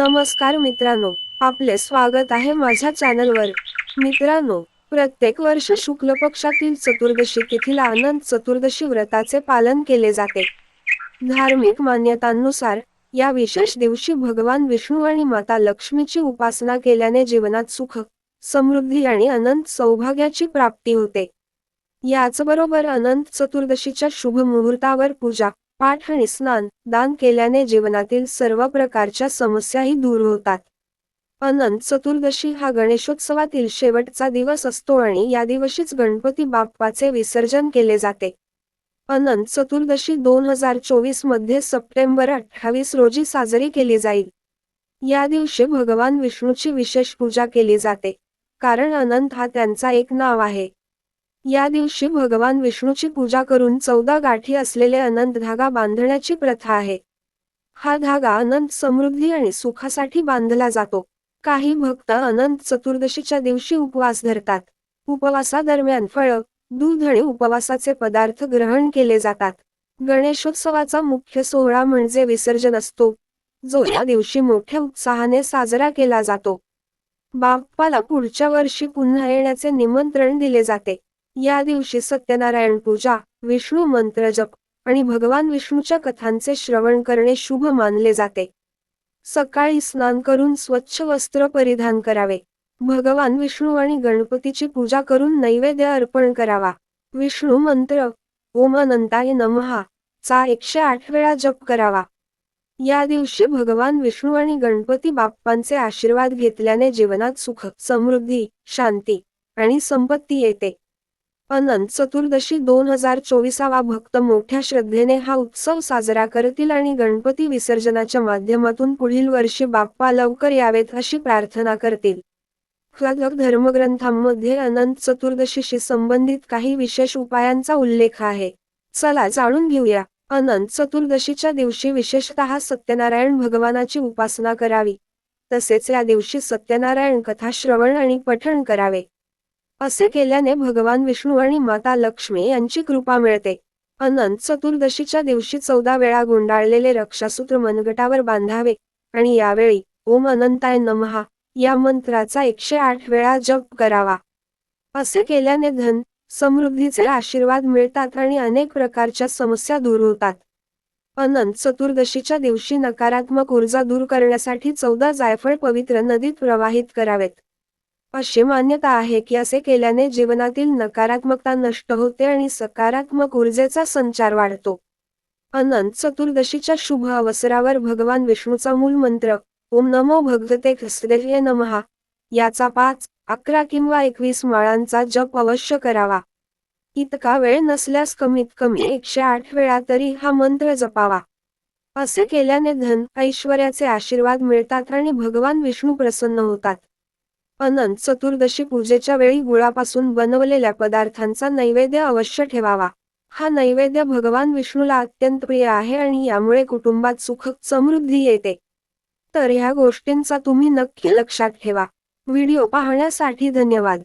नमस्कार मित्रांनो आपले स्वागत आहे माझ्या चॅनलवर. मित्रांनो प्रत्येक वर्ष शुक्ल पक्षातील चतुर्दशी तिथीला अनंत चतुर्दशी व्रताचे पालन केले जाते. धार्मिक मान्यतांनुसार या विशेष दिवशी भगवान विष्णू आणि माता लक्ष्मीची उपासना केल्याने जीवनात सुख समृद्धी आणि अनंत सौभाग्याची प्राप्ती होते. याचबरोबर अनंत चतुर्दशीच्या शुभ मुहूर्तावर पूजा पाठ आणि स्नान दान केल्याने जीवनातील सर्व प्रकारच्या समस्याही दूर होतात. अनंत चतुर्दशी हा गणेशोत्सवातील शेवटचा दिवस असतो आणि या दिवशीच गणपती बाप्पाचे विसर्जन केले जाते. अनंत चतुर्दशी दोन हजार चोवीसमध्ये सप्टेंबर अठ्ठावीस रोजी साजरी केली जाईल. या दिवशी भगवान विष्णूची विशेष पूजा केली जाते. कारण अनंत हा त्यांचा एक नाव आहे. या दिवशी भगवान विष्णूची पूजा करून चौदा गाठी असलेले अनंत धागा बांधण्याची प्रथा आहे. हा धागा अनंत समृद्धी आणि सुखासाठी बांधला जातो. काही भक्त अनंत चतुर्दशीच्या दिवशी उपवास धरतात. उपवासादरम्यान फळ दूध आणि उपवासाचे पदार्थ ग्रहण केले जातात. गणेशोत्सवाचा मुख्य सोहळा म्हणजे विसर्जन असतो. जो या दिवशी मोठ्या उत्साहाने साजरा केला जातो. बाप्पाला पुढच्या वर्षी पुन्हा येण्याचे निमंत्रण दिले जाते. या दिवशी सत्यनारायण पूजा विष्णू मंत्र जप आणि भगवान विष्णूच्या कथांचे श्रवण करणे शुभ मानले जाते. सकाळी स्नान करून स्वच्छ वस्त्र परिधान करावे. भगवान विष्णू आणि गणपतीची पूजा करून नैवेद्य अर्पण करावा. विष्णू मंत्र ओम अनंताय नमहा चा एकशे आठ वेळा जप करावा. या दिवशी भगवान विष्णू आणि गणपती बाप्पांचे आशीर्वाद घेतल्याने जीवनात सुख समृद्धी शांती आणि संपत्ती येते. अनंत चतुर्दशी दोन हजार चोवीसावा भक्त मोठ्या श्रद्धेने हा उत्सव साजरा करतील आणि गणपती विसर्जनाच्या माध्यमातून पुढील वर्षी बाप्पा लवकर यावेत अशी प्रार्थना करतील. खलक धर्मग्रंथांमध्ये अनंत चतुर्दशीशी संबंधित काही विशेष उपायांचा उल्लेख आहे. चला जाणून घेऊया. अनंत चतुर्दशीच्या दिवशी विशेषतः सत्यनारायण भगवानाची उपासना करावी. तसेच या दिवशी सत्यनारायण कथा श्रवण आणि पठण करावे. असे केल्याने भगवान विष्णू आणि माता लक्ष्मी यांची कृपा मिळते. अनंत चतुर्दशीच्या दिवशी चौदा वेळा गुंडाळलेले रक्षासूत्र मनगटावर बांधावे आणि यावेळी ओम अनंताय नमहा या मंत्राचा एकशे आठ वेळा जप करावा. असे केल्याने धन समृद्धीचे आशीर्वाद मिळतात आणि अनेक प्रकारच्या समस्या दूर होतात. अनंत चतुर्दशीच्या दिवशी नकारात्मक ऊर्जा दूर करण्यासाठी चौदा जायफळ पवित्र नदीत प्रवाहित करावेत. अशी मान्यता आहे की असे केल्याने जीवनातील नकारात्मकता नष्ट होते आणि सकारात्मक ऊर्जेचा संचार वाढतो. अनंत चतुर्दशीच्या शुभ अवसरावर भगवान विष्णूचा मूल मंत्र ओम नमो भगवते ख्रिस्तदेव्य नमहा याचा पाच अकरा किंवा एकवीस माळांचा जप अवश्य करावा. इतका वेळ नसल्यास कमीत कमी एकशे आठ वेळा तरी हा मंत्र जपावा. असे केल्याने धन ऐश्वर्याचे आशीर्वाद मिळतात आणि भगवान विष्णू प्रसन्न होतात. अनंत चतुर्दशी पूजेच्या वेळी गुळापासून बनवलेल्या पदार्थांचा नैवेद्य अवश्य ठेवावा. हा नैवेद्य भगवान विष्णूला अत्यंत प्रिय आहे आणि यामुळे कुटुंबात सुख समृद्धी येते. तर ह्या गोष्टींचा तुम्ही नक्की लक्षात ठेवा. व्हिडिओ पाहण्यासाठी धन्यवाद.